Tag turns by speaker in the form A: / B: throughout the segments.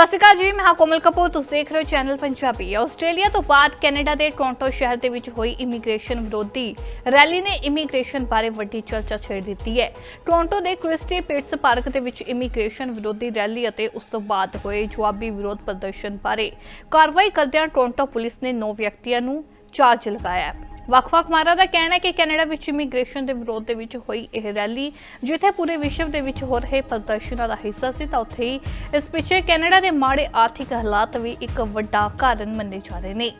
A: ਸਤਿ ਸ਼੍ਰੀ ਅਕਾਲ ਜੀ, ਮੈਂ ਕੋਮਲ ਕਪੂਰ। ਤੁਸੀਂ ਦੇਖ ਰਹੇ ਹੋ ਚੈਨਲ ਪੰਜਾਬੀ। ਆਸਟ੍ਰੇਲੀਆ ਤੋਂ ਬਾਅਦ ਕੈਨੇਡਾ ਦੇ ਟੋਰਾਂਟੋ ਸ਼ਹਿਰ ਦੇ ਵਿੱਚ ਹੋਈ ਇਮੀਗ੍ਰੇਸ਼ਨ ਵਿਰੋਧੀ ਰੈਲੀ ਨੇ ਇਮੀਗ੍ਰੇਸ਼ਨ ਬਾਰੇ ਵੱਡੀ ਚਰਚਾ ਛੇੜ ਦਿੱਤੀ ਹੈ। ਟੋਰਾਂਟੋ ਦੇ ਕ੍ਰਿਸਟੀ ਪਿਟਸ ਪਾਰਕ ਦੇ ਵਿੱਚ ਇਮੀਗ੍ਰੇਸ਼ਨ ਵਿਰੋਧੀ ਰੈਲੀ ਅਤੇ ਉਸ ਤੋਂ ਬਾਅਦ ਹੋਏ ਜਵਾਬੀ ਵਿਰੋਧ ਪ੍ਰਦਰਸ਼ਨ ਬਾਰੇ ਕਾਰਵਾਈ ਕਰਦਿਆਂ ਟੋਰਾਂਟੋ ਪੁਲਿਸ ਨੇ 9 ਵਿਅਕਤੀਆਂ ਨੂੰ ਚਾਰਜ ਲਗਾਇਆ ਹੈ। ਵੱਖ-ਵੱਖ ਮਾਰਾ ਦਾ ਕਹਿਣਾ ਹੈ ਕਿ ਕੈਨੇਡਾ ਵਿੱਚ ਇਮੀਗ੍ਰੇਸ਼ਨ ਦੇ ਵਿਰੋਧ ਦੇ ਵਿੱਚ ਹੋਈ ਇਹ ਰੈਲੀ, ਜਿੱਥੇ ਪੂਰੇ ਵਿਸ਼ਵ ਦੇ ਵਿੱਚ ਹੋ ਰਹੇ ਪ੍ਰਦਰਸ਼ਨਾਂ ਦਾ ਹਿੱਸਾ ਸੀ, ਤਾਂ ਉੱਥੇ ਹੀ ਇਸ ਪਿੱਛੇ ਕੈਨੇਡਾ ਦੇ ਮਾੜੇ ਆਰਥਿਕ ਹਾਲਾਤ ਵੀ ਇੱਕ ਵੱਡਾ ਕਾਰਨ ਮੰਨੇ ਜਾ ਰਹੇ ਨੇ।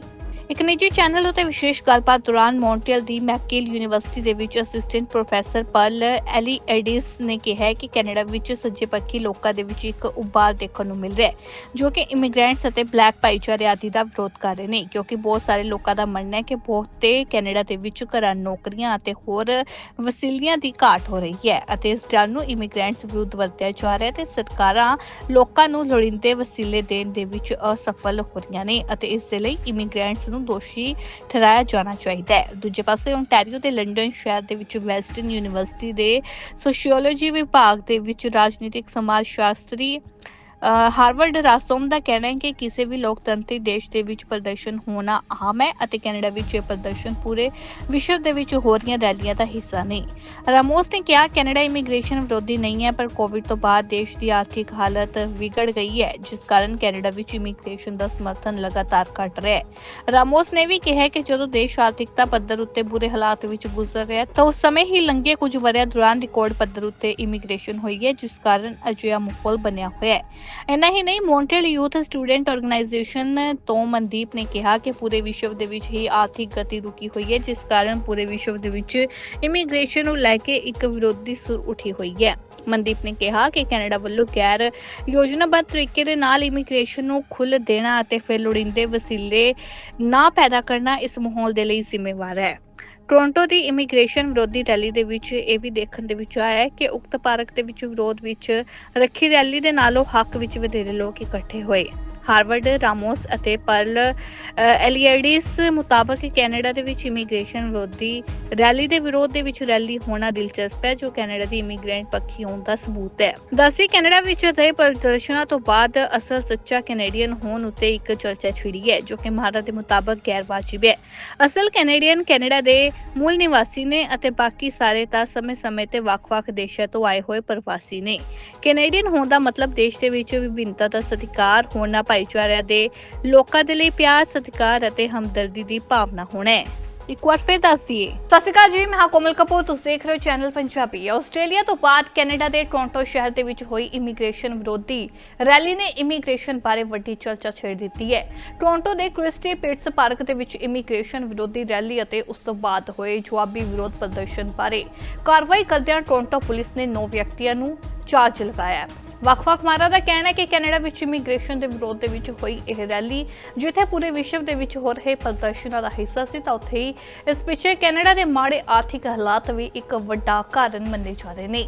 A: ਇੱਕ ਨਿੱਜੀ ਚੈਨਲ ਉਤੇ ਵਿਸ਼ੇਸ਼ ਗੱਲਬਾਤ ਦੌਰਾਨ ਮੌਂਟਰੀਅਲ ਦੀ ਮੈਕਗਿਲ ਯੂਨੀਵਰਸਿਟੀ ਦੇ ਵਿੱਚ assistant professor Pearl Ellie Addis ਨੇ ਕਿਹਾ ਕਿ ਕੈਨੇਡਾ ਵਿੱਚ ਸੱਜੇ ਪੱਖੀ ਲੋਕਾਂ ਦੇ ਵਿੱਚ ਇੱਕ ਉਬਾਰ ਦੇਖਣ ਨੂੰ ਮਿਲ ਰਿਹਾ ਹੈ, ਜੋ ਕਿ ਇਮੀਗ੍ਰੈਂਟਸ ਅਤੇ ਬਲੈਕ ਭਾਈਚਾਰੇ ਆਦਿ ਦਾ ਵਿਰੋਧ ਕਰ ਰਹੇ ਨੇ, ਕਿਉਂਕਿ ਬਹੁਤ ਸਾਰੇ ਲੋਕਾਂ ਦਾ ਮੰਨਣਾ ਹੈ ਕਿ ਬਹੁਤੇ ਕੈਨੇਡਾ ਦੇ ਵਿੱਚ ਘਰਾਂ, ਨੌਕਰੀਆਂ ਅਤੇ ਹੋਰ ਵਸੀਲਿਆਂ ਦੀ ਘਾਟ ਹੋ ਰਹੀ ਹੈ ਅਤੇ ਇਸ ਡਰ ਨੂੰ ਇਮੀਗ੍ਰੈਂਟਸ ਵਿਰੁੱਧ ਵਰਤਿਆ ਜਾ ਰਿਹਾ ਹੈ ਤੇ ਸਰਕਾਰਾਂ ਲੋਕਾਂ ਨੂੰ ਲੋੜੀਂਦੇ ਵਸੀਲੇ ਦੇਣ ਦੇ ਵਿੱਚ ਅਸਫਲ ਹੋ ਰਹੀਆਂ ਨੇ ਅਤੇ ਇਸ ਦੇ ਲਈ ਇਮੀਗ੍ਰੈਂਟਸ ਨੂੰ ਦੋਸ਼ੀ ਠਹਿਰਾਇਆ ਜਾਣਾ ਚਾਹੀਦਾ ਹੈ। ਦੂਜੇ ਪਾਸੇ ਓਨਟਾਰੀਓ ਤੇ ਲੰਡਨ ਸ਼ਹਿਰ ਦੇ ਵਿੱਚ ਵੈਸਟਰਨ ਯੂਨੀਵਰਸਿਟੀ ਦੇ ਸੋਸ਼ੀਓਲੋਜੀ ਵਿਭਾਗ ਦੇ ਵਿੱਚ ਰਾਜਨੀਤਿਕ, ਸਮਾਜ ਸ਼ਾਸਤਰੀ ਹਾਰਵਰਡ ਰਾਸੋਮ ਦਾ ਕਹਿਣਾ ਹੈ ਕਿ ਕਿਸੇ ਵੀ ਲੋਕਤੰਤਰੀ ਦੇਸ਼ ਦੇ ਵਿੱਚ ਪ੍ਰਦਰਸ਼ਨ ਹੋਣਾ ਆਮ ਹੈ ਅਤੇ ਕੈਨੇਡਾ ਵਿੱਚ ਇਹ ਪ੍ਰਦਰਸ਼ਨ ਪੂਰੇ ਵਿਸ਼ਵ ਦੇ ਵਿੱਚ ਹੋ ਰਹੀਆਂ ਰੈਲੀਆਂ ਦਾ ਹਿੱਸਾ ਨਹੀਂ। ਰਾਮੋਸ ਨੇ ਕਿਹਾ, ਕੈਨੇਡਾ ਇਮੀਗ੍ਰੇਸ਼ਨ ਵਿਰੋਧੀ ਨਹੀਂ ਹੈ, ਪਰ ਕੋਵਿਡ ਤੋਂ ਬਾਅਦ ਦੇਸ਼ ਦੀ ਆਰਥਿਕ ਹਾਲਤ ਵਿਗੜ ਗਈ ਹੈ, ਜਿਸ ਕਾਰਨ ਕੈਨੇਡਾ ਵਿੱਚ ਇਮੀਗ੍ਰੇਸ਼ਨ ਦਾ ਸਮਰਥਨ ਲਗਾਤਾਰ ਘਟ ਰਿਹਾ ਹੈ। ਰਾਮੋਸ ਨੇ ਵੀ ਕਿਹਾ ਕਿ ਜਦੋਂ ਦੇਸ਼ ਆਰਥਿਕਤਾ ਪੱਧਰ ਉੱਤੇ ਬੁਰੇ ਹਾਲਾਤ ਵਿੱਚ ਗੁਜ਼ਰ ਰਿਹਾ ਤਾਂ ਉਸ ਸਮੇਂ ਹੀ ਲੰਘੇ ਕੁਝ ਵਰ੍ਹਿਆਂ ਦੌਰਾਨ ਰਿਕਾਰਡ ਪੱਧਰ ਉੱਤੇ ਇਮੀਗ੍ਰੇਸ਼ਨ ਹੋਈ ਹੈ, ਜਿਸ ਕਾਰਨ ਅਜਿਹਾ ਮਾਹੌਲ ਬਣਿਆ ਹੋਇਆ ਹੈ। ਇੰਨਾ ਹੀ ਨਹੀਂ ਮੌਂਟਰੀਅਲ ਯੂਥ ਸਟੂਡੈਂਟ ਆਰਗੇਨਾਈਜੇਸ਼ਨ ਤੋਂ ਮਨਦੀਪ ਨੇ ਕਿਹਾ ਕਿ ਪੂਰੇ ਵਿਸ਼ਵ ਦੇ ਵਿੱਚ ਹੀ ਆਰਥਿਕ ਗਤੀ ਰੁਕੀ ਹੋਈ ਹੈ, ਜਿਸ ਕਾਰਨ ਪੂਰੇ ਵਿਸ਼ਵ ਦੇ ਵਿੱਚ ਇਮੀਗ੍ਰੇਸ਼ਨ ਨੂੰ ਲੈ ਕੇ ਇੱਕ ਵਿਰੋਧੀ ਸੁਰ ਉੱਠੀ ਹੋਈ ਹੈ। ਮਨਦੀਪ ਨੇ ਕਿਹਾ ਕਿ ਕੈਨੇਡਾ ਵੱਲੋਂ ਗੈਰ ਯੋਜਨਾਬੱਧ ਤਰੀਕੇ ਦੇ ਨਾਲ ਇਮੀਗ੍ਰੇਸ਼ਨ ਨੂੰ ਖੁੱਲ ਦੇਣਾ ਅਤੇ ਫਿਰ ਲੋੜੀਂਦੇ ਵਸੀਲੇ ਨਾ ਪੈਦਾ ਕਰਨਾ ਇਸ ਮਾਹੌਲ ਦੇ ਲਈ ਜ਼ਿੰਮੇਵਾਰ ਹੈ। ਟੋਰਾਂਟੋ ਦੀ ਇਮੀਗ੍ਰੇਸ਼ਨ ਵਿਰੋਧੀ ਰੈਲੀ ਦੇ ਵਿੱਚ ਇਹ ਵੀ ਦੇਖਣ ਦੇ ਵਿੱਚ ਆਇਆ ਹੈ ਕਿ ਉਕਤ ਪਾਰਕ ਦੇ ਵਿੱਚ ਵਿਰੋਧ ਵਿੱਚ ਰੱਖੀ ਰੈਲੀ ਦੇ ਨਾਲੋਂ ਹੱਕ ਵਿੱਚ ਵਧੇਰੇ ਲੋਕ ਇਕੱਠੇ ਹੋਏ। ਹਾਰਵਰਡ ਰਾਮੋਸ ਅਤੇ ਪਰਲ ਅ, ਮੁਤਾਬਕ ਕੈਨੇਡਾ ਦੇ ਵਿੱਚ ਇਮੀਗ੍ਰੇਸ਼ਨ ਵਿਰੋਧੀ ਰੈਲੀ ਦੇ ਵਿਰੋਧ ਦੇ ਵਿੱਚ ਰੈਲੀ ਹੋਣਾ ਦਿਲਚਸਪ ਹੈ ਜੋ ਕੈਨੇਡਾ ਦੀ ਇਮੀਗ੍ਰੈਂਟ ਪੱਖੀ ਹੋਣ ਦਾ ਸਬੂਤ ਹੈ। ਦੱਸੀ ਕੈਨੇਡਾ ਵਿੱਚ ਹੋਏ ਪ੍ਰਦਰਸ਼ਨਾਂ ਤੋਂ ਬਾਅਦ ਅਸਲ ਸੱਚਾ ਕੈਨੇਡੀਅਨ ਹੋਣ ਉੱਤੇ ਇੱਕ ਚਰਚਾ ਛਿੜੀ ਹੈ ਜੋ ਕਿ ਮਹਾਰਾ ਦੇ ਮੁਤਾਬਕ ਗੈਰ ਵਾਜਿਬ ਹੈ। ਅਸਲ ਕੈਨੇਡੀਅਨ ਕੈਨੇਡਾ ਦੇ ਮੂਲ ਨਿਵਾਸੀ ਨੇ ਅਤੇ ਬਾਕੀ ਸਾਰੇ ਤਾਂ ਸਮੇਂ-ਸਮੇਂ ਤੇ ਵੱਖ-ਵੱਖ ਦੇਸ਼ਾਂ ਤੋਂ ਆਏ ਹੋਏ ਪ੍ਰਵਾਸੀ ਨੇ। ਕੈਨੇਡੀਅਨ ਹੋਣ ਦਾ ਮਤਲਬ ਦੇਸ਼ ਦੇ ਵਿੱਚ ਵਿਭਿੰਨਤਾ ਦਾ ਸਤਿਕਾਰ ਹੋਣਾ ਭਾਈਚਾਰਿਆਂ ਦੇ ਲੋਕਾਂ ਦੇ ਲਈ ਪਿਆਰ, ਸਤਿਕਾਰ ਅਤੇ ਹਮਦਰਦੀ ਦੀ ਭਾਵਨਾ ਹੋਣਾ ਹੈ। ਇੱਕ ਵਾਰ ਫਿਰ ਦੱਸ ਦਈਏ। ਸਤਿ ਸ਼੍ਰੀ ਅਕਾਲ ਜੀ, ਮੈਂ ਹਾਂ ਕੋਮਲ ਕਪੂਰ। ਤੁਸੀਂ ਦੇਖ ਰਹੇ ਹੋ ਚੈਨਲ ਪੰਜਾਬੀ ਆਸਟ੍ਰੇਲੀਆ ਤੋਂ ਬਾਅਦ ਕੈਨੇਡਾ ਦੇ ਟੋਰਾਂਟੋ ਸ਼ਹਿਰ ਦੇ ਵਿੱਚ ਹੋਈ ਇਮੀਗ੍ਰੇਸ਼ਨ ਵਿਰੋਧੀ ਰੈਲੀ ਨੇ ਇਮੀਗ੍ਰੇਸ਼ਨ ਬਾਰੇ ਵੱਡੀ ਚਰਚਾ ਛੇੜ ਦਿੱਤੀ ਹੈ। ਟੋਰਾਂਟੋ ਦੇ ਕ੍ਰਿਸਟੀ ਪਿਟਸ ਪਾਰਕ ਦੇ ਵਿੱਚ ਇਮੀਗ੍ਰੇਸ਼ਨ ਵਿਰੋਧੀ ਰੈਲੀ ਅਤੇ ਉਸ ਤੋਂ ਬਾਅਦ ਹੋਏ ਜਵਾਬੀ ਵਿਰੋਧ ਪ੍ਰਦਰਸ਼ਨ ਬਾਰੇ ਕਾਰਵਾਈ ਕਰਦਿਆਂ ਟੋਰਾਂਟੋ ਪੁਲਿਸ ਨੇ 9 ਵਿਅਕਤੀਆਂ ਨੂੰ ਚਾਰਜ ਲਗਾਇਆ। ਵੱਖ-ਵੱਖ ਮਾਰਾ ਦਾ ਕਹਿਣਾ ਹੈ ਕਿ ਕੈਨੇਡਾ ਵਿੱਚ ਇਮੀਗ੍ਰੇਸ਼ਨ ਦੇ ਵਿਰੋਧ ਦੇ ਵਿੱਚ ਹੋਈ ਇਹ ਰੈਲੀ, ਜਿੱਥੇ ਪੂਰੇ ਵਿਸ਼ਵ ਦੇ ਵਿੱਚ ਹੋ ਰਹੇ ਪ੍ਰਦਰਸ਼ਨਾਂ ਦਾ ਹਿੱਸਾ ਸੀ, ਤਾਂ ਉੱਥੇ ਹੀ ਇਸ ਪਿੱਛੇ ਕੈਨੇਡਾ ਦੇ ਮਾੜੇ ਆਰਥਿਕ ਹਾਲਾਤ ਵੀ ਇੱਕ ਵੱਡਾ ਕਾਰਨ ਮੰਨੇ ਜਾ ਰਹੇ ਨੇ।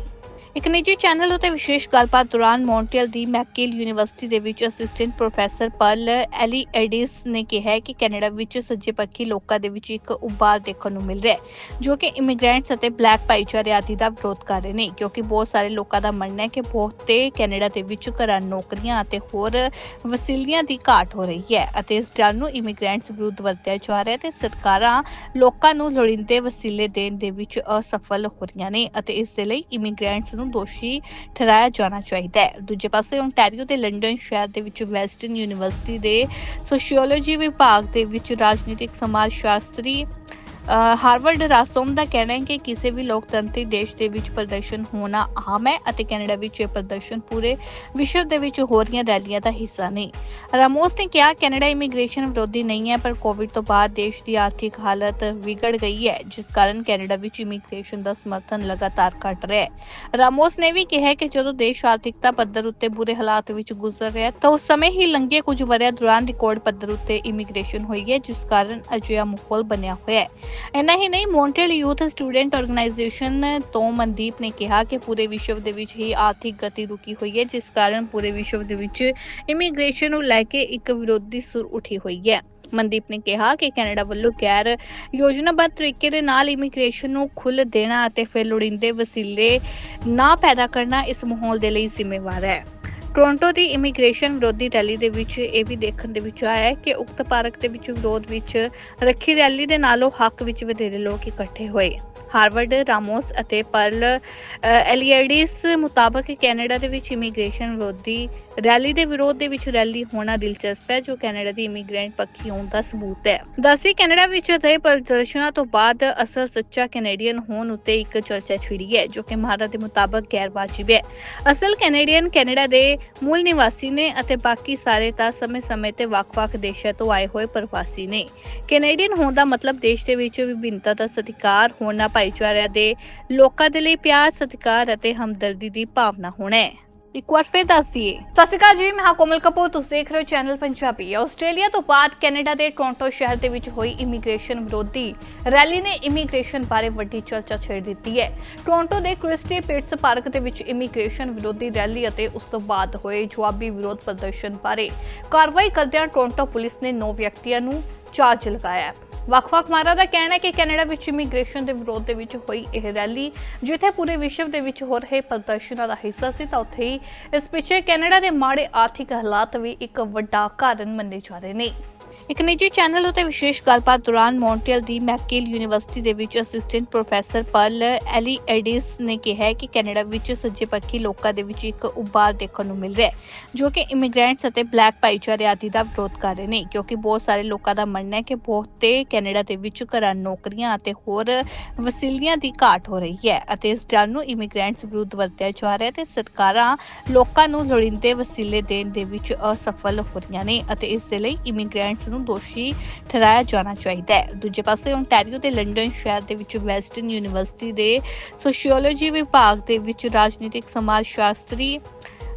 A: ਇੱਕ ਨਿੱਜੀ ਚੈਨਲ ਉਤੇ ਵਿਸ਼ੇਸ਼ ਗੱਲਬਾਤ ਦੌਰਾਨ ਮੌਂਟਰੀਅਲ ਦੀ ਮੈਕਗਿਲ ਯੂਨੀਵਰਸਿਟੀ ਦੇ ਵਿੱਚ assistant professor Pearl Ellie Addis ਨੇ ਕਿਹਾ ਕਿ ਕੈਨੇਡਾ ਵਿੱਚ ਸੱਜੇ ਪੱਖੀ ਲੋਕਾਂ ਦੇ ਵਿੱਚ ਇੱਕ ਉਬਾਰ ਦੇਖਣ ਨੂੰ ਮਿਲ ਰਿਹਾ ਹੈ, ਜੋ ਕਿ ਇਮੀਗ੍ਰੈਂਟਸ ਅਤੇ ਬਲੈਕ ਭਾਈਚਾਰੇ ਆਦਿ ਦਾ ਵਿਰੋਧ ਕਰ ਰਹੇ ਨੇ, ਕਿਉਂਕਿ ਬਹੁਤ ਸਾਰੇ ਲੋਕਾਂ ਦਾ ਮੰਨਣਾ ਹੈ ਕਿ ਬਹੁਤੇ ਕੈਨੇਡਾ ਦੇ ਵਿੱਚ ਘਰਾਂ, ਨੌਕਰੀਆਂ ਅਤੇ ਹੋਰ ਵਸੀਲਿਆਂ ਦੀ ਘਾਟ ਹੋ ਰਹੀ ਹੈ ਅਤੇ ਇਸ ਡਰ ਨੂੰ ਇਮੀਗ੍ਰੈਂਟਸ ਵਿਰੁੱਧ ਵਰਤਿਆ ਜਾ ਰਿਹਾ ਹੈ ਤੇ ਸਰਕਾਰਾਂ ਲੋਕਾਂ ਨੂੰ ਲੋੜੀਂਦੇ ਵਸੀਲੇ ਦੇਣ ਦੇ ਵਿੱਚ ਅਸਫਲ ਹੋ ਰਹੀਆਂ ਨੇ ਅਤੇ ਇਸ ਦੇ ਲਈ ਇਮੀਗ੍ਰੈਂਟਸ ਨੂੰ ਦੋਸ਼ੀ ਠਹਿਰਾਇਆ ਜਾਣਾ ਚਾਹੀਦਾ ਹੈ। ਦੂਜੇ ਪਾਸੇ ਓਨਟਾਰੀਓ ਤੇ ਲੰਡਨ ਸ਼ਹਿਰ ਦੇ ਵਿੱਚ ਵੈਸਟਰਨ ਯੂਨੀਵਰਸਿਟੀ ਦੇ ਸੋਸ਼ੀਓਲੋਜੀ ਵਿਭਾਗ ਦੇ ਵਿੱਚ ਰਾਜਨੀਤਿਕ, ਸਮਾਜ ਸ਼ਾਸਤਰੀ ਹਾਰਵਰਡ ਰਾਸੋਮ ਦਾ ਕਹਿਣਾ ਹੈ ਕਿ ਕਿਸੇ ਵੀ ਲੋਕਤੰਤਰੀ ਦੇਸ਼ ਦੇ ਵਿੱਚ ਪ੍ਰਦਰਸ਼ਨ ਹੋਣਾ ਆਮ ਹੈ ਅਤੇ ਕੈਨੇਡਾ ਵਿੱਚ ਇਹ ਪ੍ਰਦਰਸ਼ਨ ਪੂਰੇ ਵਿਸ਼ਵ ਦੇ ਵਿੱਚ ਹੋ ਰਹੀਆਂ ਰੈਲੀਆਂ ਦਾ ਹਿੱਸਾ ਨਹੀਂ ਰਾਮੋਸ ਨੇ ਕਿਹਾ, ਕੈਨੇਡਾ ਇਮੀਗ੍ਰੇਸ਼ਨ ਵਿਰੋਧੀ ਨਹੀਂ ਹੈ, ਪਰ ਕੋਵਿਡ ਤੋਂ ਬਾਅਦ ਦੇਸ਼ ਦੀ ਆਰਥਿਕ ਹਾਲਤ ਵਿਗੜ ਗਈ ਹੈ, ਜਿਸ ਕਾਰਨ ਕੈਨੇਡਾ ਵਿੱਚ ਇਮੀਗ੍ਰੇਸ਼ਨ ਦਾ ਸਮਰਥਨ ਲਗਾਤਾਰ ਘਟ ਰਿਹਾ ਹੈ। ਰਾਮੋਸ ਨੇ ਵੀ ਕਿਹਾ ਕਿ ਜਦੋਂ ਦੇਸ਼ ਆਰਥਿਕਤਾ ਪੱਧਰ ਉੱਤੇ ਬੁਰੇ ਹਾਲਾਤ ਵਿੱਚ ਗੁਜ਼ਰ ਰਿਹਾ ਤਾਂ ਉਸ ਸਮੇਂ ਹੀ ਲੰਘੇ ਕੁਝ ਵਰ੍ਹਿਆਂ ਦੌਰਾਨ ਰਿਕਾਰਡ ਪੱਧਰ ਉੱਤੇ ਇਮੀਗ੍ਰੇਸ਼ਨ ਹੋਈ ਹੈ, ਜਿਸ ਕਾਰਨ ਅਜਿਹਾ ਮਾਹੌਲ ਬਣਿਆ ਹੋਇਆ ਹੈ। ਇੰਨਾ ਹੀ ਨਹੀਂ ਮੌਂਟਰੀਅਲ ਯੂਥ ਸਟੂਡੈਂਟ ਆਰਗੇਨਾਈਜੇਸ਼ਨ ਤੋਂ ਮਨਦੀਪ ਨੇ ਕਿਹਾ ਕਿ ਪੂਰੇ ਵਿਸ਼ਵ ਦੇ ਵਿੱਚ ਹੀ ਆਰਥਿਕ ਗਤੀ ਰੁਕੀ ਹੋਈ ਹੈ, ਜਿਸ ਕਾਰਨ ਪੂਰੇ ਵਿਸ਼ਵ ਦੇ ਵਿੱਚ ਇਮੀਗ੍ਰੇਸ਼ਨ ਨੂੰ ਲੈ ਕੇ ਇੱਕ ਵਿਰੋਧੀ ਸੁਰ ਉੱਠੀ ਹੋਈ ਹੈ। ਮਨਦੀਪ ਨੇ ਕਿਹਾ ਕਿ ਕੈਨੇਡਾ ਵੱਲੋਂ ਗੈਰ ਯੋਜਨਾਬੱਧ ਤਰੀਕੇ ਦੇ ਨਾਲ ਇਮੀਗ੍ਰੇਸ਼ਨ ਨੂੰ ਖੁੱਲ੍ਹ ਦੇਣਾ ਅਤੇ ਫਿਰ ਲੋੜੀਂਦੇ ਵਸੀਲੇ ਨਾ ਪੈਦਾ ਕਰਨਾ ਇਸ ਮਾਹੌਲ ਦੇ ਲਈ ਜ਼ਿੰਮੇਵਾਰ ਹੈ। ਟੋਰਾਂਟੋ ਦੀ ਇਮੀਗ੍ਰੇਸ਼ਨ ਵਿਰੋਧੀ ਰੈਲੀ ਦੇ ਵਿੱਚ ਇਹ ਵੀ ਦੇਖਣ ਦੇ ਵਿੱਚ ਆਇਆ ਹੈ ਕਿ ਉਕਤ ਪਾਰਕ ਦੇ ਵਿੱਚ ਵਿਰੋਧ ਵਿੱਚ ਰੱਖੀ ਰੈਲੀ ਦੇ ਨਾਲੋਂ ਹੱਕ ਵਿੱਚ ਵਧੇਰੇ ਲੋਕ ਇਕੱਠੇ ਹੋਏ। ਹਾਰਵਰਡ ਰਾਮੋਸ ਅਤੇ ਪਰਲ ਅ, ਮੁਤਾਬਕ ਕੈਨੇਡਾ ਦੇ ਵਿੱਚ ਇਮੀਗ੍ਰੇਸ਼ਨ ਵਿਰੋਧੀ ਰੈਲੀ ਦੇ ਵਿਰੋਧ ਦੇ ਵਿੱਚ ਰੈਲੀ ਹੋਣਾ ਦਿਲਚਸਪ ਹੈ ਜੋ ਕੈਨੇਡਾ ਦੀ ਇਮੀਗ੍ਰੈਂਟ ਪੱਖੀ ਹੋਣ ਦਾ ਸਬੂਤ ਹੈ। ਦਸੀ ਕੈਨੇਡਾ ਵਿੱਚ ਹੋਏ ਪ੍ਰਦਰਸ਼ਨਾਂ ਤੋਂ ਬਾਅਦ ਅਸਲ ਸੱਚਾ ਕੈਨੇਡੀਅਨ ਹੋਣ ਉੱਤੇ ਇੱਕ ਚਰਚਾ ਛਿੜੀ ਹੈ ਜੋ ਕਿ ਮਹਾਰਾ ਦੇ ਮੁਤਾਬਕ ਗੈਰ ਵਾਜਿਬ ਹੈ। ਅਸਲ ਕੈਨੇਡੀਅਨ ਕੈਨੇਡਾ ਦੇ ਮੂਲ ਨਿਵਾਸੀ ਨੇ ਅਤੇ ਬਾਕੀ ਸਾਰੇ ਤਾਂ ਸਮੇਂ-ਸਮੇਂ ਤੇ ਵੱਖ-ਵੱਖ ਦੇਸ਼ਾਂ ਤੋਂ ਆਏ ਹੋਏ ਪ੍ਰਵਾਸੀ ਨੇ। ਕੈਨੇਡੀਅਨ ਹੋਣ ਦਾ ਮਤਲਬ ਦੇਸ਼ ਦੇ ਵਿੱਚ ਵਿਭਿੰਨਤਾ ਦਾ ਸਤਿਕਾਰ ਹੋਣਾ, ਭਾਈਚਾਰਿਆਂ ਦੇ ਲੋਕਾਂ ਦੇ ਲਈ ਪਿਆਰ, ਸਤਿਕਾਰ ਅਤੇ ਹਮਦਰਦੀ ਦੀ ਭਾਵਨਾ ਹੋਣਾ ਹੈ। ਇੱਕ ਵਾਰ ਫਿਰ ਦੱਸ ਦਈਏ। ਸਤਿ ਸ਼੍ਰੀ ਅਕਾਲ ਜੀ, ਮੈਂ ਹਾਂ ਕੋਮਲ ਕਪੂਰ, ਤੁਸੀਂ ਦੇਖ ਰਹੇ ਹੋ ਚੈਨਲ ਪੰਜਾਬੀ। ਆਸਟ੍ਰੇਲੀਆ ਤੋਂ ਬਾਅਦ ਕੈਨੇਡਾ ਦੇ ਟੋਰਾਂਟੋ ਸ਼ਹਿਰ ਦੇ ਵਿੱਚ ਹੋਈ ਇਮੀਗ੍ਰੇਸ਼ਨ ਵਿਰੋਧੀ ਰੈਲੀ ਨੇ ਇਮੀਗ੍ਰੇਸ਼ਨ ਬਾਰੇ ਵੱਡੀ ਚਰਚਾ ਛੇੜ ਦਿੱਤੀ ਹੈ। ਟੋਰਾਂਟੋ ਦੇ ਕ੍ਰਿਸਟੀ ਪਿਟਸ ਪਾਰਕ ਦੇ ਵਿੱਚ ਇਮੀਗ੍ਰੇਸ਼ਨ ਵਿਰੋਧੀ ਰੈਲੀ ਅਤੇ ਉਸ ਤੋਂ ਬਾਅਦ ਹੋਏ ਜਵਾਬੀ ਵਿਰੋਧ ਪ੍ਰਦਰਸ਼ਨ ਬਾਰੇ ਕਾਰਵਾਈ ਕਰਦਿਆਂ ਟੋਰਾਂਟੋ ਪੁਲਿਸ ਨੇ 9 ਵਿਅਕਤੀਆਂ ਨੂੰ ਚਾਰਜ ਲਗਾਇਆ ਹੈ। ਵੱਖ-ਵੱਖ ਮਾਰਾ ਦਾ ਕਹਿਣਾ ਹੈ ਕਿ ਕੈਨੇਡਾ ਵਿੱਚ ਇਮੀਗ੍ਰੇਸ਼ਨ ਦੇ ਵਿਰੋਧ ਦੇ ਵਿੱਚ ਹੋਈ ਇਹ ਰੈਲੀ, ਜਿੱਥੇ ਪੂਰੇ ਵਿਸ਼ਵ ਦੇ ਵਿੱਚ ਹੋ ਰਹੇ ਪ੍ਰਦਰਸ਼ਨਾਂ ਦਾ ਹਿੱਸਾ ਸੀ, ਤਾਂ ਉੱਥੇ ਹੀ ਇਸ ਪਿੱਛੇ ਕੈਨੇਡਾ ਦੇ ਮਾੜੇ ਆਰਥਿਕ ਹਾਲਾਤ ਵੀ ਇੱਕ ਵੱਡਾ ਕਾਰਨ ਮੰਨੇ ਜਾ ਰਹੇ ਨੇ। ਇੱਕ ਨਿੱਜੀ ਚੈਨਲ ਉਤੇ ਵਿਸ਼ੇਸ਼ ਗੱਲਬਾਤ ਦੌਰਾਨ ਮੌਂਟਰੀਅਲ ਦੀ ਮੈਕਗਿਲ ਯੂਨੀਵਰਸਿਟੀ ਦੇ ਵਿੱਚ assistant professor Pearl Ellie Addis ਨੇ ਕਿਹਾ ਕਿ ਕੈਨੇਡਾ ਵਿੱਚ ਸੱਜੇ ਪੱਖੀ ਲੋਕਾਂ ਦੇ ਵਿੱਚ ਇੱਕ ਉਬਾਰ ਦੇਖਣ ਨੂੰ ਮਿਲ ਰਿਹਾ ਹੈ, ਜੋ ਕਿ ਇਮੀਗ੍ਰੈਂਟਸ ਅਤੇ ਬਲੈਕ ਭਾਈਚਾਰੇ ਆਦਿ ਦਾ ਵਿਰੋਧ ਕਰ ਰਹੇ ਨੇ, ਕਿਉਂਕਿ ਬਹੁਤ ਸਾਰੇ ਲੋਕਾਂ ਦਾ ਮੰਨਣਾ ਹੈ ਕਿ ਬਹੁਤੇ ਕੈਨੇਡਾ ਦੇ ਵਿੱਚ ਘਰਾਂ, ਨੌਕਰੀਆਂ ਅਤੇ ਹੋਰ ਵਸੀਲਿਆਂ ਦੀ ਘਾਟ ਹੋ ਰਹੀ ਹੈ ਅਤੇ ਇਸ ਡਰ ਨੂੰ ਇਮੀਗ੍ਰੈਂਟਸ ਵਿਰੁੱਧ ਵਰਤਿਆ ਜਾ ਰਿਹਾ ਹੈ ਤੇ ਸਰਕਾਰਾਂ ਲੋਕਾਂ ਨੂੰ ਲੋੜੀਂਦੇ ਵਸੀਲੇ ਦੇਣ ਦੇ ਵਿੱਚ ਅਸਫਲ ਹੋ ਰਹੀਆਂ ਨੇ ਅਤੇ ਇਸ ਦੇ ਲਈ ਇਮੀਗ੍ਰੈਂਟਸ ਨੂੰ ਦੋਸ਼ੀ ਠਹਿਰਾਇਆ ਜਾਣਾ ਚਾਹੀਦਾ ਹੈ। ਦੂਜੇ ਪਾਸੇ ਓਨਟਾਰੀਓ ਤੇ ਲੰਡਨ ਸ਼ਹਿਰ ਦੇ ਵਿੱਚ ਵੈਸਟਰਨ ਯੂਨੀਵਰਸਿਟੀ ਦੇ ਸੋਸ਼ੀਓਲੋਜੀ ਵਿਭਾਗ ਦੇ ਵਿੱਚ ਰਾਜਨੀਤਿਕ ਸਮਾਜ ਸ਼ਾਸਤਰੀ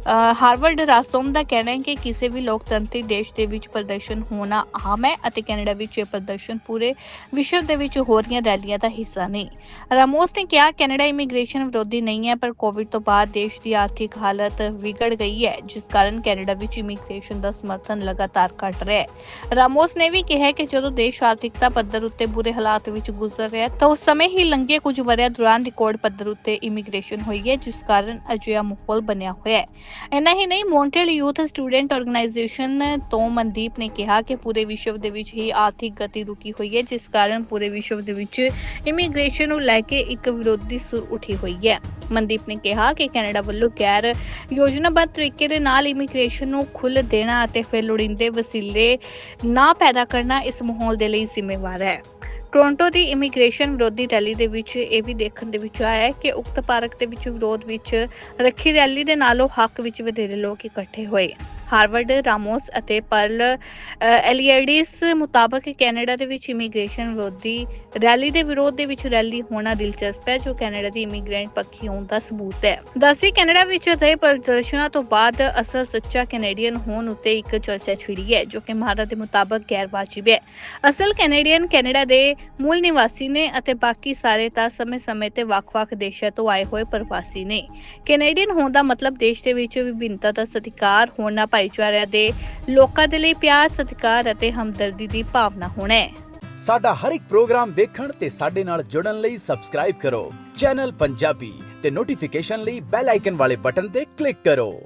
A: ਹਾਰਵਰਡ ਰਾਸੋਮ ਦਾ ਕਹਿਣਾ ਹੈ ਕਿ ਕਿਸੇ ਵੀ ਲੋਕਤੰਤਰੀ ਦੇਸ਼ ਦੇ ਵਿੱਚ ਪ੍ਰਦਰਸ਼ਨ ਹੋਣਾ ਆਮ ਹੈ ਅਤੇ ਕੈਨੇਡਾ ਵਿੱਚ ਇਹ ਪ੍ਰਦਰਸ਼ਨ ਪੂਰੇ ਵਿਸ਼ਵ ਦੇ ਵਿੱਚ ਹੋ ਰਹੀਆਂ ਰੈਲੀਆਂ ਦਾ ਹਿੱਸਾ ਨਹੀਂ। ਰਾਮੋਸ ਨੇ ਕਿਹਾ, ਕੈਨੇਡਾ ਇਮੀਗ੍ਰੇਸ਼ਨ ਵਿਰੋਧੀ ਨਹੀਂ ਹੈ, ਪਰ ਕੋਵਿਡ ਤੋਂ ਬਾਅਦ ਦੇਸ਼ ਦੀ ਆਰਥਿਕ ਹਾਲਤ ਵਿਗੜ ਗਈ ਹੈ, ਜਿਸ ਕਾਰਨ ਕੈਨੇਡਾ ਵਿੱਚ ਇਮੀਗ੍ਰੇਸ਼ਨ ਦਾ ਸਮਰਥਨ ਲਗਾਤਾਰ ਘਟ ਰਿਹਾ ਹੈ। ਰਾਮੋਸ ਨੇ ਵੀ ਕਿਹਾ ਕਿ ਜਦੋਂ ਦੇਸ਼ ਆਰਥਿਕਤਾ ਪੱਧਰ ਉੱਤੇ ਬੁਰੇ ਹਾਲਾਤ ਵਿੱਚ ਗੁਜ਼ਰ ਰਿਹਾ ਤਾਂ ਉਸ ਸਮੇਂ ਹੀ ਲੰਘੇ ਕੁਝ ਵਰ੍ਹਿਆਂ ਦੌਰਾਨ ਰਿਕਾਰਡ ਪੱਧਰ ਉੱਤੇ ਇਮੀਗ੍ਰੇਸ਼ਨ ਹੋਈ ਹੈ, ਜਿਸ ਕਾਰਨ ਅਜਿਹਾ ਮਾਹੌਲ ਬਣਿਆ ਹੋਇਆ ਹੈ। ਇੰਨਾ ਹੀ ਨਹੀਂ ਮੌਂਟਰੀਅਲ ਯੂਥ ਸਟੂਡੈਂਟ ਆਰਗੇਨਾਈਜੇਸ਼ਨ ਤੋਂ ਮਨਦੀਪ ਨੇ ਕਿਹਾ ਕਿ ਪੂਰੇ ਵਿਸ਼ਵ ਦੇ ਵਿੱਚ ਹੀ ਆਰਥਿਕ ਗਤੀ ਰੁਕੀ ਹੋਈ ਹੈ, ਜਿਸ ਕਾਰਨ ਪੂਰੇ ਵਿਸ਼ਵ ਦੇ ਵਿੱਚ ਇਮੀਗ੍ਰੇਸ਼ਨ ਨੂੰ ਲੈ ਕੇ ਇੱਕ ਵਿਰੋਧੀ ਸੁਰ ਉੱਠੀ ਹੋਈ ਹੈ। ਮਨਦੀਪ ਨੇ ਕਿਹਾ ਕਿ ਕੈਨੇਡਾ ਵੱਲੋਂ ਗੈਰ ਯੋਜਨਾਬੱਧ ਤਰੀਕੇ ਦੇ ਨਾਲ ਇਮੀਗ੍ਰੇਸ਼ਨ ਨੂੰ ਖੁੱਲ੍ਹ ਦੇਣਾ ਅਤੇ ਫਿਰ ਲੋੜੀਂਦੇ ਵਸੀਲੇ ਨਾ ਪੈਦਾ ਕਰਨਾ ਇਸ ਮਾਹੌਲ ਦੇ ਲਈ ਜ਼ਿੰਮੇਵਾਰ ਹੈ। ਟੋਰਾਂਟੋ ਦੀ ਇਮੀਗ੍ਰੇਸ਼ਨ ਵਿਰੋਧੀ ਰੈਲੀ ਦੇ ਵਿੱਚ ਇਹ ਵੀ ਦੇਖਣ ਦੇ ਵਿੱਚ ਆਇਆ ਹੈ ਕਿ ਉਕਤ ਪਾਰਕ ਦੇ ਵਿੱਚ ਵਿਰੋਧ ਵਿੱਚ ਰੱਖੀ ਰੈਲੀ ਦੇ ਨਾਲੋਂ ਹੱਕ ਵਿੱਚ ਵਧੇਰੇ ਲੋਕ ਇਕੱਠੇ ਹੋਏ। ਹਾਰਵਰਡ ਰਾਮੋਸ ਅਤੇ ਪਰਲ ਅ, ਮੁਤਾਬਕ ਕੈਨੇਡਾ ਦੇ ਵਿੱਚ ਇਮੀਗ੍ਰੇਸ਼ਨ ਵਿਰੋਧੀ ਰੈਲੀ ਦੇ ਵਿਰੋਧ ਦੇ ਵਿੱਚ ਰੈਲੀ ਹੋਣਾ ਦਿਲਚਸਪ ਹੈ ਜੋ ਕੈਨੇਡਾ ਦੀ ਇਮੀਗ੍ਰੈਂਟ ਪੱਖੀ ਹੋਣ ਦਾ ਸਬੂਤ ਹੈ। ਦਸੀ ਕੈਨੇਡਾ ਵਿੱਚ ਹੋਏ ਪ੍ਰਦਰਸ਼ਨਾਂ ਤੋਂ ਬਾਅਦ ਅਸਲ ਸੱਚਾ ਕੈਨੇਡੀਅਨ ਹੋਣ ਉੱਤੇ ਇੱਕ ਚਰਚਾ ਛਿੜੀ ਹੈ ਜੋ ਕਿ ਮਹਾਰਾ ਦੇ ਮੁਤਾਬਕ ਗੈਰ ਵਾਜਿਬ ਹੈ। ਅਸਲ ਕੈਨੇਡੀਅਨ ਕੈਨੇਡਾ ਦੇ ਮੂਲ ਨਿਵਾਸੀ ਨੇ ਅਤੇ ਬਾਕੀ ਸਾਰੇ ਤਾਂ ਸਮੇਂ-ਸਮੇਂ ਤੇ ਵੱਖ-ਵੱਖ ਦੇਸ਼ਾਂ ਤੋਂ ਆਏ ਹੋਏ ਪ੍ਰਵਾਸੀ ਨੇ। ਕੈਨੇਡੀਅਨ ਹੋਣ ਦਾ ਮਤਲਬ ਦੇਸ਼ ਦੇ ਵਿੱਚ ਵਿਭਿੰਨਤਾ ਦਾ ਸਤਿਕਾਰ ਹੋਣਾ ਭਾਈਚਾਰਿਆਂ ਦੇ ਲੋਕਾਂ ਦੇ ਲਈ ਪਿਆਰ, ਸਤਿਕਾਰ ਅਤੇ ਹਮਦਰਦੀ ਦੀ ਭਾਵਨਾ ਹੋਣਾ ਹੈ।
B: ਸਾਡਾ ਹਰ ਇੱਕ ਪ੍ਰੋਗਰਾਮ ਦੇਖਣ ਤੇ ਸਾਡੇ ਨਾਲ ਜੁੜਨ ਲਈ ਸਬਸਕ੍ਰਾਈਬ ਕਰੋ। ਚੈਨਲ ਪੰਜਾਬੀ ਤੇ ਨੋਟੀਫਿਕੇਸ਼ਨ ਲਈ ਬੈਲ ਆਈਕਨ ਵਾਲੇ ਬਟਨ ਤੇ ਕਲਿੱਕ ਕਰੋ।